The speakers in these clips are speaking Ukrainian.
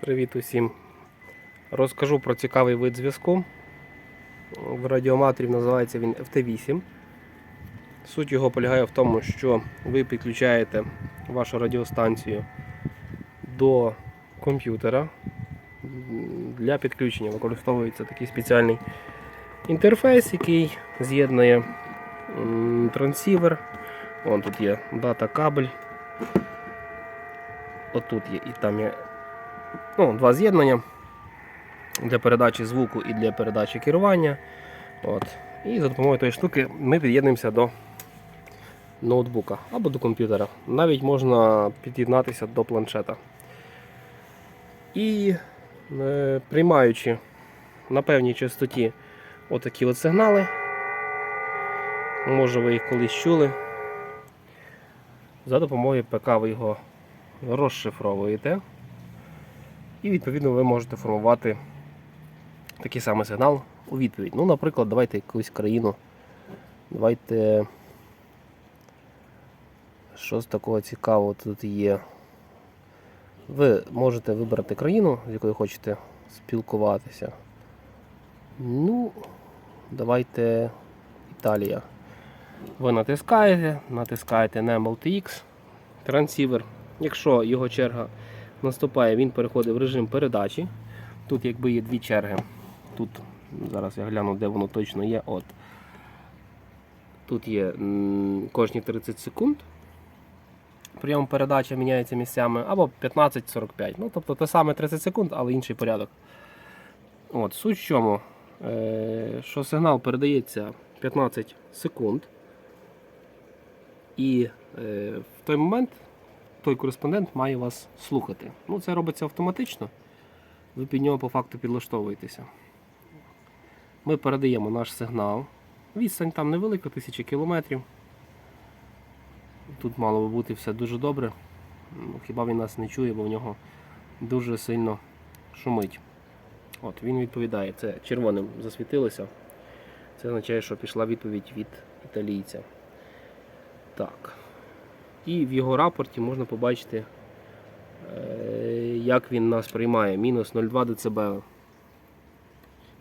Привіт усім. Розкажу про цікавий вид зв'язку. В радіоматорі називається він FT8. Суть його полягає в тому, що ви підключаєте вашу радіостанцію до комп'ютера. Для підключення використовується такий спеціальний інтерфейс, який з'єднує трансівер. Вон тут є дата кабель. Отут є і там є ну, два з'єднання для передачі звуку і для передачі керування. От. І за допомогою тої штуки ми під'єднуємося до ноутбука або до комп'ютера. Навіть можна під'єднатися до планшета. І е, приймаючи на певній частоті отакі от сигнали, може ви їх колись чули, за допомогою ПК ви його розшифровуєте. І відповідно ви можете формувати такий самий сигнал у відповідь. Ну, наприклад, давайте якусь країну. Давайте. З такого цікавого тут є. Ви можете вибрати країну, з якою хочете спілкуватися. Ну, давайте Італія. Ви натискаєте, натискаєте на MLTX трансівер. Якщо його черга наступає, він переходить в режим передачі. Тут якби є дві черги. Тут зараз я гляну, де воно точно є. От. Тут є кожні 30 секунд. Прийом передачі міняється місцями, або 15-45. Ну, тобто те саме 30 секунд, але інший порядок. От, Суть в чому, е, що сигнал передається 15 секунд. І е, в той момент той кореспондент має вас слухати. Ну, це робиться автоматично. Ви під нього по факту підлаштовуєтеся. Ми передаємо наш сигнал. Відстань там невелика, тисячі кілометрів. Тут мало би бути все дуже добре. Ну, Хіба він нас не чує, бо в нього дуже сильно шумить. От, Він відповідає, це червоним засвітилося. Це означає, що пішла відповідь від італійця. Так. І в його рапорті можна побачити, е, як він нас приймає. Мінус 0,2 дБ.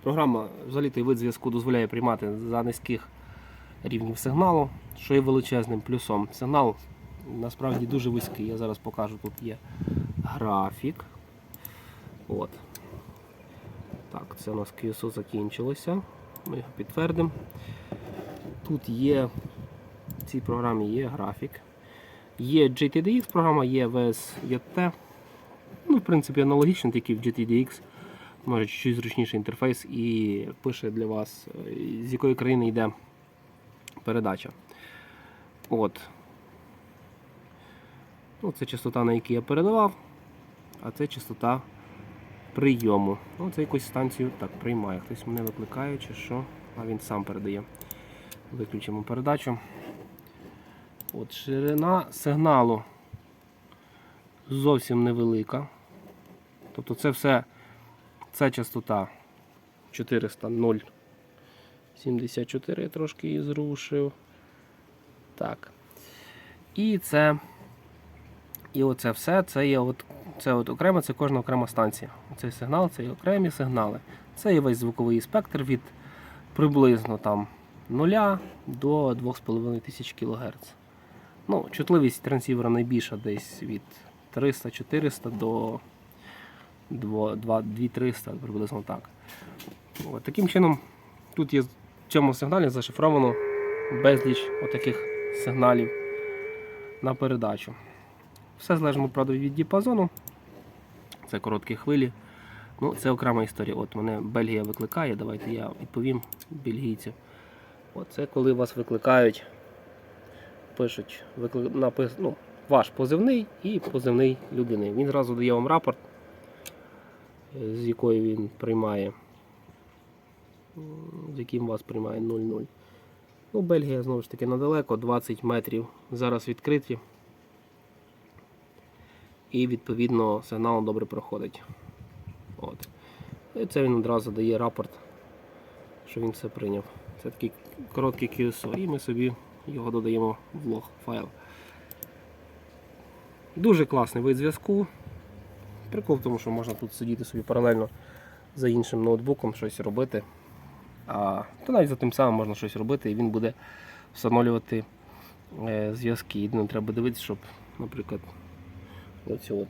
Програма взагалі той вид зв'язку дозволяє приймати за низьких рівнів сигналу, що є величезним плюсом. Сигнал насправді дуже вузький. Я зараз покажу, тут є графік. От. Так, це у нас QSO закінчилося. Ми його підтвердимо. Тут є в цій програмі є графік. Є GTDX програма, є VSJT. Ну, в принципі, аналогічно, тільки в GTDX може чуть зручніший інтерфейс і пише для вас, е, з якої країни йде передача. От. Ну, це частота, на якій я передавав, а це частота прийому. Ну, це якусь станцію так приймає. Хтось мене викликає чи що, а він сам передає. Виключимо передачу. От Ширина сигналу зовсім невелика. Тобто це все, це частота 400 74 я трошки її зрушив. Так. І це. І оце все, це є от, це от окремо, це кожна окрема станція. Цей сигнал, це є окремі сигнали. Це є весь звуковий спектр від приблизно там 0 до 2500 кГц. Ну, чутливість трансівера найбільша десь від 300-400 до 2300, приблизно так. От, таким чином, тут є в цьому сигналі зашифровано безліч отаких сигналів на передачу. Все залежно правда, від діапазону. Це короткі хвилі. Ну, Це окрема історія. От мене Бельгія викликає, давайте я відповім бельгійцю. От Це коли вас викликають, пишуть викли... напис... ну, ваш позивний і позивний людини. Він зразу дає вам рапорт, е, з якої він приймає, з яким вас приймає 0-0. Ну, Бельгія знову ж таки недалеко, 20 метрів. Зараз відкриті. І відповідно сигнал добре проходить. От. І це він одразу дає рапорт, що він все прийняв. Це такий короткий QSO, і ми собі його додаємо в лог файл. Дуже класний вид зв'язку. Прикол в тому, що можна тут сидіти собі паралельно за іншим ноутбуком, щось робити. А то навіть за тим самим можна щось робити і він буде встановлювати е, зв'язки. Єдине треба дивитися, щоб, наприклад, оцю от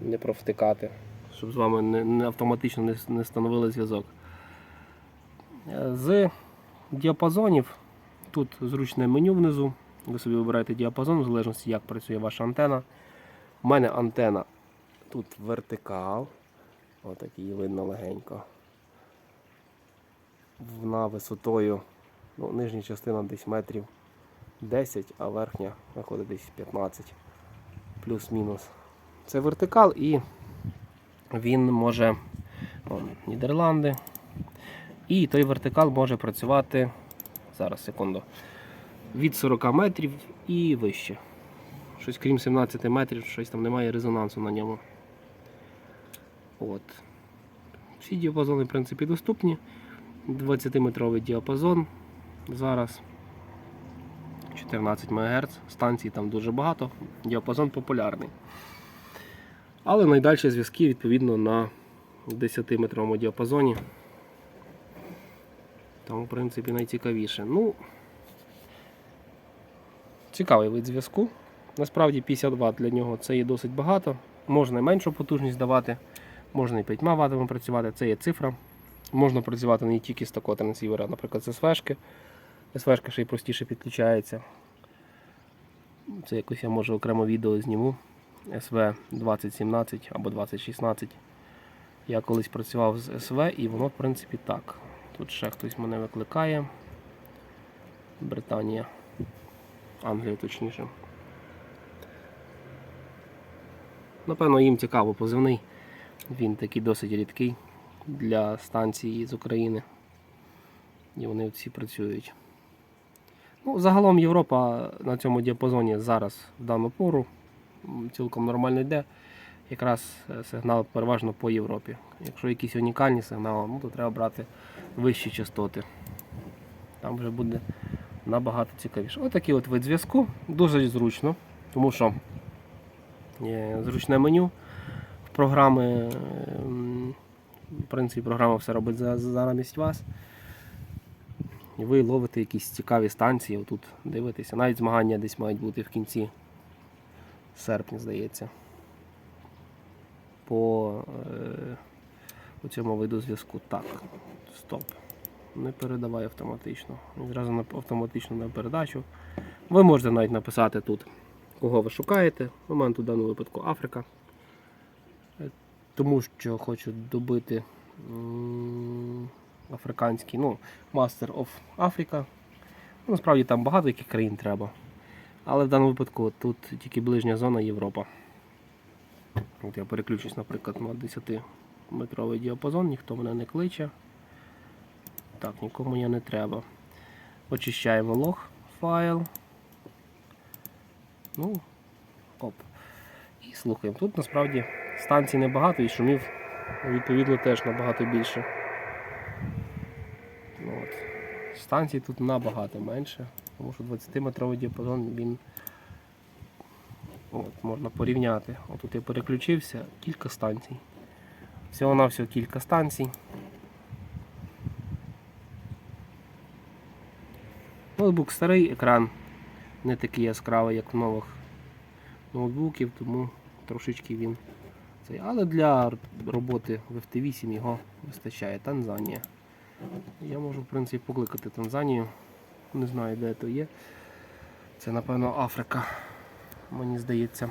не провтикати, щоб з вами не, не автоматично не, не встановили зв'язок. Е, З діапазонів тут зручне меню внизу. Ви собі вибираєте діапазон, в залежності, як працює ваша антена. У мене антена тут вертикал. Отак її видно легенько. Вона висотою, ну, нижня частина десь метрів 10, а верхня виходить десь 15 плюс-мінус. Це вертикал і він може Нідерланди. І той вертикал може працювати зараз, секунду, від 40 метрів і вище. Щось крім 17 метрів, щось там немає резонансу на ньому. От. Всі діапазони, в принципі, доступні. 20-метровий діапазон зараз. 14 МГц, станцій там дуже багато, діапазон популярний. Але найдальші зв'язки відповідно на 10-метровому діапазоні. Тому, в принципі, найцікавіше. Ну, цікавий вид зв'язку. Насправді 50 Вт для нього це є досить багато. Можна і меншу потужність давати, можна і 5 Вт працювати, це є цифра. Можна працювати не тільки з такого трансівера, наприклад, з СВшки. СВшка ще й простіше підключається. Це якось я може окремо відео зніму. СВ 2017 або 2016. Я колись працював з СВ і воно в принципі так. Тут ще хтось мене викликає. Британія. Англія точніше. Напевно, їм цікаво позивний. Він такий досить рідкий для станції з України. І вони всі працюють. Ну, загалом Європа на цьому діапазоні зараз в дану пору цілком нормально йде. Якраз е, сигнал переважно по Європі. Якщо якісь унікальні сигнали, ну, то треба брати вищі частоти. Там вже буде набагато цікавіше. Отакий от вид зв'язку. Дуже зручно, тому що є зручне меню в програми. ем, В принципі, програма все робить за замість вас. І ви ловите якісь цікаві станції, отут дивитеся. Навіть змагання десь мають бути в кінці серпня, здається. По е, цьому виду зв'язку. Так, стоп. Не передавай автоматично. Відразу на автоматично на передачу. Ви можете навіть написати тут, кого ви шукаєте. У мене тут в даному випадку Африка. Е, Тому що хочу добити африканський, ну, Master of Africa. Ну, Насправді там багато яких країн треба. Але в даному випадку тут тільки ближня зона Європа. От я переключусь, наприклад, на 10-метровий діапазон, ніхто мене не кличе. Так, нікому я не треба. Очищаємо лог файл. Ну, оп. І слухаємо. Тут насправді станцій небагато і шумів відповідно теж набагато більше. Ну, От. Станцій тут набагато менше, тому що 20-метровий діапазон він от, можна порівняти. Отут я переключився, кілька станцій. Всього-навсього кілька станцій. Ноутбук старий, екран не такий яскравий, як в нових ноутбуків, тому трошечки він цей. Але для роботи в FT8 його вистачає. Танзанія. Я можу, в принципі, покликати Танзанію. Не знаю, де то є. Це, напевно, Африка, мені здається.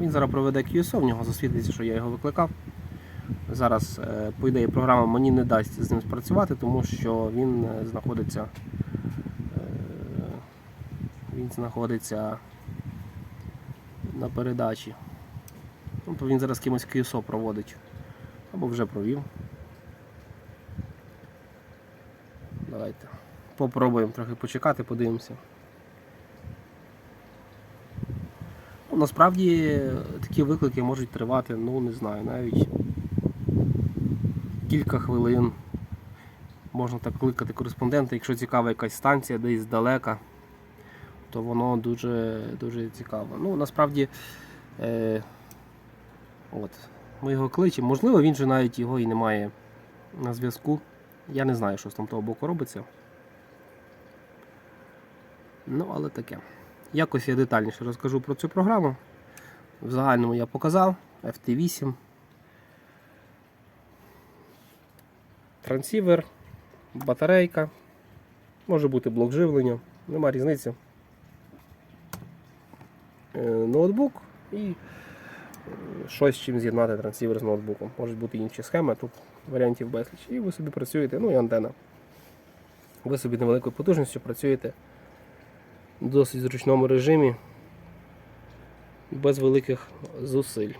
Він зараз проведе QSO, в нього засвітиться, що я його викликав. Зараз, е, по ідеї, програма мені не дасть з ним спрацювати, тому що він е, знаходиться. е, Він знаходиться на передачі. Тобто він зараз кимось QSO проводить. Або вже провів. Давайте. Попробуємо трохи почекати, подивимося. Ну, насправді такі виклики можуть тривати, ну не знаю, навіть кілька хвилин. Можна так кликати кореспондента, якщо цікава якась станція десь здалека. то воно дуже, дуже цікаво. Ну, насправді, е, от, ми його кличемо. Можливо, він же навіть його і немає на зв'язку. Я не знаю, що з там того боку робиться. Ну, але таке. Якось я детальніше розкажу про цю програму. В загальному я показав FT8. Трансівер, батарейка, може бути блок живлення, нема різниці. Е, Ноутбук і е, щось з чим з'єднати трансівер з ноутбуком. Можуть бути інші схеми, тут варіантів безліч. І ви собі працюєте, ну і антена. Ви собі невеликою потужністю працюєте досить зручному режимі без великих зусиль.